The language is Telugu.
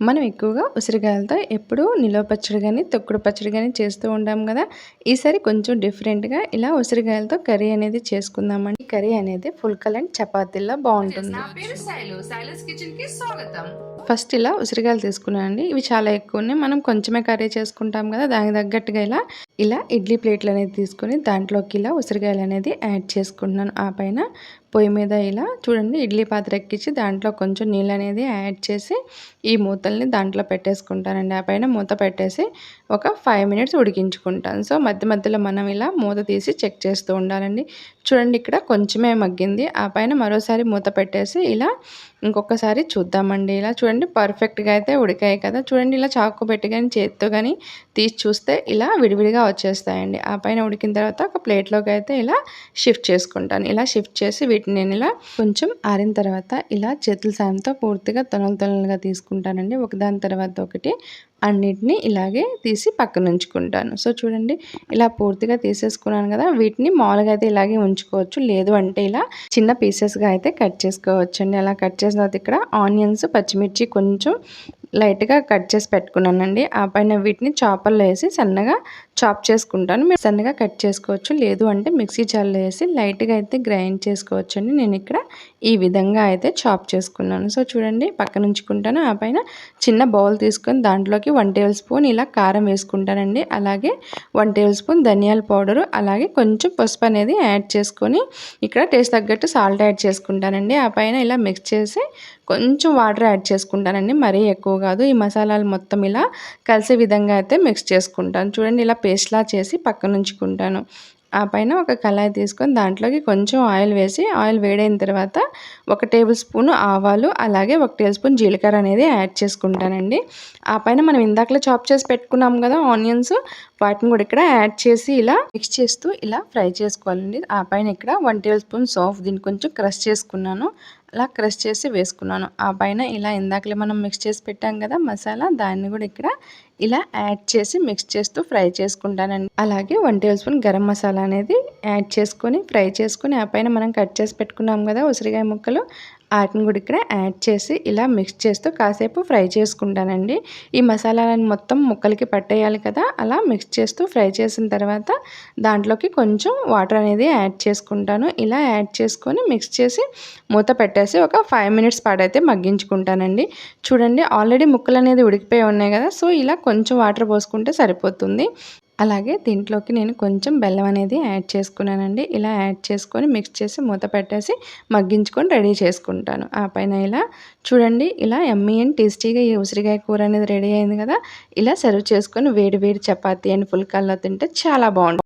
మనం ఎక్కువగా ఉసిరికాయలతో ఎప్పుడూ నిలవ పచ్చడి కానీ తొక్కుడు పచ్చడి కానీ చేస్తూ ఉంటాం కదా. ఈసారి కొంచెం డిఫరెంట్గా ఇలా ఉసిరికాయలతో కర్రీ అనేది చేసుకుందామండి. కర్రీ అనేది ఫుల్ కలర్ చపాతీల్లో బాగుంటుంది. ఫస్ట్ ఇలా ఉసిరికాయలు తీసుకున్నానండి. ఇవి చాలా ఎక్కువ ఉన్నాయి. మనం కొంచెమే కర్రీ చేసుకుంటాం కదా దానికి తగ్గట్టుగా ఇలా ఇలా ఇడ్లీ ప్లేట్లు అనేది తీసుకొని దాంట్లోకి ఇలా ఉసిరికాయలు అనేది యాడ్ చేసుకుంటున్నాను. ఆ పైన పొయ్యి మీద ఇలా చూడండి ఇడ్లీ పాత్ర ఎక్కించి దాంట్లో కొంచెం నీళ్ళు అనేది యాడ్ చేసి ఈ మూతల్ని దాంట్లో పెట్టేసుకుంటానండి. ఆ పైన మూత పెట్టేసి ఒక ఫైవ్ మినిట్స్ ఉడికించుకుంటాను. సో మధ్య మధ్యలో మనం ఇలా మూత తీసి చెక్ చేస్తూ ఉండాలండి. చూడండి ఇక్కడ కొంచెమే మగ్గింది. ఆ పైన మరోసారి మూత పెట్టేసి ఇలా ఇంకొకసారి చూద్దామండి. ఇలా చూడండి పర్ఫెక్ట్గా అయితే ఉడికాయి కదా. చూడండి ఇలా చాకు పెట్టి కానీ చేత్తో కానీ తీసి చూస్తే ఇలా విడివిడిగా వచ్చేస్తాయండి. ఆ పైన ఉడికిన తర్వాత ఒక ప్లేట్లోకి అయితే ఇలా షిఫ్ట్ చేసుకుంటాను. ఇలా షిఫ్ట్ చేసి వీటిని నేను ఇలా కొంచెం ఆరిన తర్వాత ఇలా చేతుల సాయంతో పూర్తిగా తొనలు తొనలుగా తీసుకుంటానండి. ఒకదాని తర్వాత ఒకటి అన్నిటినీ ఇలాగే తీసి పక్కన ఉంచుకుంటాను సో చూడండి ఇలా పూర్తిగా తీసేసుకున్నాను కదా వీటిని మామూలుగా అయితే ఇలాగే ఉంచుకోవచ్చు. లేదు అంటే ఇలా చిన్న పీసెస్గా అయితే కట్ చేసుకోవచ్చు అండి అలా కట్ చేసిన తర్వాత ఇక్కడ ఆనియన్స్ పచ్చిమిర్చి కొంచెం లైట్గా కట్ చేసి పెట్టుకున్నానండి. ఆ పైన వీటిని చాపర్లో వేసి సన్నగా చాప్ చేసుకుంటాను. మీరు సన్నగా కట్ చేసుకోవచ్చు లేదు అంటే మిక్సీ జార్లో వేసి లైట్గా అయితే గ్రైండ్ చేసుకోవచ్చు అండి నేను ఇక్కడ ఈ విధంగా అయితే చాప్ చేసుకున్నాను. సో చూడండి పక్కన ఉంచుకుంటాను. ఆ పైన చిన్న బౌల్ తీసుకొని దాంట్లోకి వన్ టేబుల్ స్పూన్ ఇలా కారం వేసుకుంటానండి. అలాగే వన్ టేబుల్ స్పూన్ ధనియాల పౌడరు అలాగే కొంచెం పసుపు అనేది యాడ్ చేసుకొని ఇక్కడ టేస్ట్ తగ్గట్టు సాల్ట్ యాడ్ చేసుకుంటానండి. ఆ పైన ఇలా మిక్స్ చేసి కొంచెం వాటర్ యాడ్ చేసుకుంటానండి. మరీ ఎక్కువ కాదు. ఈ మసాలాలు మొత్తం ఇలా కలిసే విధంగా అయితే మిక్స్ చేసుకుంటాను. చూడండి ఇలా పేస్ట్లా చేసి పక్కన ఉంచుకుంటాను. ఆ పైన ఒక కళాయి తీసుకొని దాంట్లోకి కొంచెం ఆయిల్ వేసి ఆయిల్ వేడైన తర్వాత ఒక టేబుల్ స్పూన్ ఆవాలు అలాగే ఒక టేబుల్ స్పూన్ జీలకర్ర అనేది యాడ్ చేసుకుంటానండి. ఆ పైన మనం ఇందాకలో చాప్ చేసి పెట్టుకున్నాం కదా ఆనియన్స్ వాటిని కూడా ఇక్కడ యాడ్ చేసి ఇలా మిక్స్ చేస్తూ ఇలా ఫ్రై చేసుకోవాలండి. ఆ పైన ఇక్కడ వన్ టేబుల్ స్పూన్ సోఫ్ దీన్ని కొంచెం క్రష్ చేసుకున్నాను. అలా క్రష్ చేసి వేసుకున్నాను. ఆ పైన ఇలా ఇందాకలే మనం మిక్స్ చేసి పెట్టాం కదా మసాలా దాన్ని కూడా ఇక్కడ ఇలా యాడ్ చేసి మిక్స్ చేస్తూ ఫ్రై చేసుకుంటానండి. అలాగే one tablespoon garam masala అనేది యాడ్ చేసుకొని ఫ్రై చేసుకొని ఆ పైన మనం కట్ చేసి పెట్టుకున్నాం కదా ఉసిరికాయ ముక్కలు వాటిని కూడా ఇక్కడ యాడ్ చేసి ఇలా మిక్స్ చేస్తూ కాసేపు ఫ్రై చేసుకుంటానండి. ఈ మసాలాలను మొత్తం ముక్కలకి పట్టేయాలి కదా అలా మిక్స్ చేస్తూ ఫ్రై చేసిన తర్వాత దాంట్లోకి కొంచెం వాటర్ అనేది యాడ్ చేసుకుంటాను. ఇలా యాడ్ చేసుకొని మిక్స్ చేసి మూత పెట్టేసి ఒక ఫైవ్ మినిట్స్ పాడైతే మగ్గించుకుంటానండి. చూడండి ఆల్రెడీ ముక్కలు అనేది ఉడికిపోయి ఉన్నాయి కదా సో ఇలా కొంచెం వాటర్ పోసుకుంటే సరిపోతుంది. అలాగే దీంట్లోకి నేను కొంచెం బెల్లం అనేది యాడ్ చేసుకున్నానండి. ఇలా యాడ్ చేసుకొని మిక్స్ చేసి మూత పెట్టేసి మగ్గించుకొని రెడీ చేసుకుంటాను. ఆ పైన ఇలా చూడండి ఇలా ఎమ్మీ అండ్ టేస్టీగా ఈ ఉసిరికాయ కూర అనేది రెడీ అయింది కదా. ఇలా సర్వ్ చేసుకొని వేడి వేడి చపాతీ అండ్ ఫుల్ తింటే చాలా బాగుంటుంది.